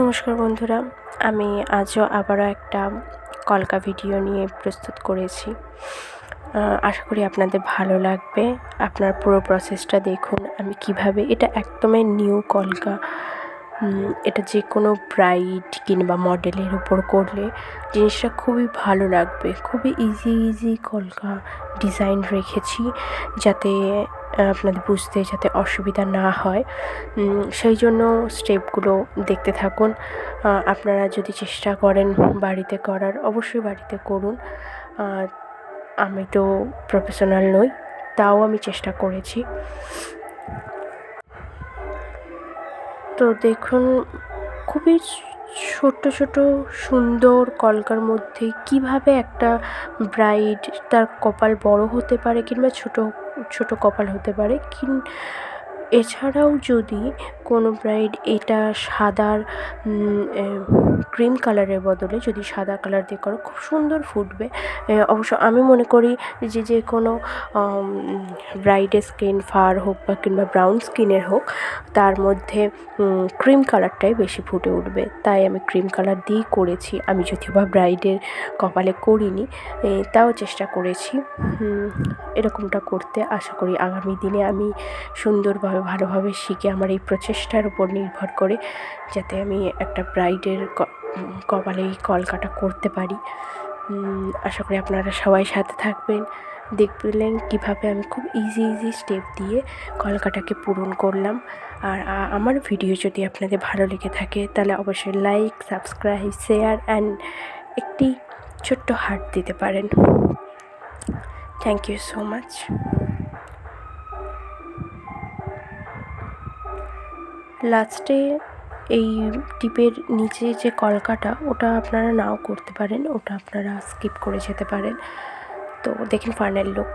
নমস্কার বন্ধুরা, আমি আজও আবারও একটা কলকা ভিডিও নিয়ে প্রস্তুত করেছি। আশা করি আপনাদের ভালো লাগবে। আপনার পুরো প্রসেসটা দেখুন, আমি কীভাবে এটা একদমই নিউ কলকা এটা যে কোনো ব্রাইড কিংবা মডেলের উপর করলে জিনিসটা খুবই ভালো লাগবে। খুবই ইজি ইজি কলকা ডিজাইন রেখেছি, যাতে আপনাদের বুঝতে যাতে অসুবিধা না হয়। সেই জন্য স্টেপগুলো দেখতে থাকুন। আপনারা যদি চেষ্টা করেন বাড়িতে করার, অবশ্যই বাড়িতে করুন। আমি তো প্রফেশনাল নই, তাও আমি চেষ্টা করেছি। তো দেখুন, খুবই ছোট্ট ছোট সুন্দর কলকার মধ্যে কীভাবে একটা ব্রাইড তার কপাল বড় হতে পারে কিংবা ছোট ছোট কপাল হতে পারে কিন এছাড়াও যদি কোনো ব্রাইড এটা সাদার ক্রিম কালারের বদলে যদি সাদা কালার দিয়ে করো, খুব সুন্দর ফুটবে। অবশ্য আমি মনে করি যে যে কোনো ব্রাইডের স্কিন ফার হোক বা কিংবা ব্রাউন স্কিনের হোক, তার মধ্যে ক্রিম কালারটাই বেশি ফুটে উঠবে। তাই আমি ক্রিম কালার দিয়েই করেছি। আমি যদিও বা ব্রাইডের কপালে করিনি তাও চেষ্টা করেছি। এরকমটা করতে আশা করি আগামী দিনে আমি সুন্দরভাবে ভালোভাবে শিখে আমার এই প্রচেষ্টার উপর নির্ভর করে যাতে আমি একটা ব্রাইডের কপালে এই কলকাটা করতে পারি। আশা করি আপনারা সবাই সাথে থাকবেন। দেখবেন কীভাবে আমি খুব ইজি ইজি স্টেপ দিয়ে কলকাটাকে পূরণ করলাম। আর আমার ভিডিও যদি আপনাদের ভালো লেগে থাকে, তাহলে অবশ্যই লাইক সাবস্ক্রাইব শেয়ার অ্যান্ড একটি ছোট্ট হার্ট দিতে পারেন। থ্যাংক ইউ সো মাচ লাস্টে এই টিপের নিচে যে কলকাটা, ওটা আপনারা নাও করতে পারেন, ওটা আপনারা স্কিপ করে যেতে পারেন। তো দেখেন ফাইনাল লুক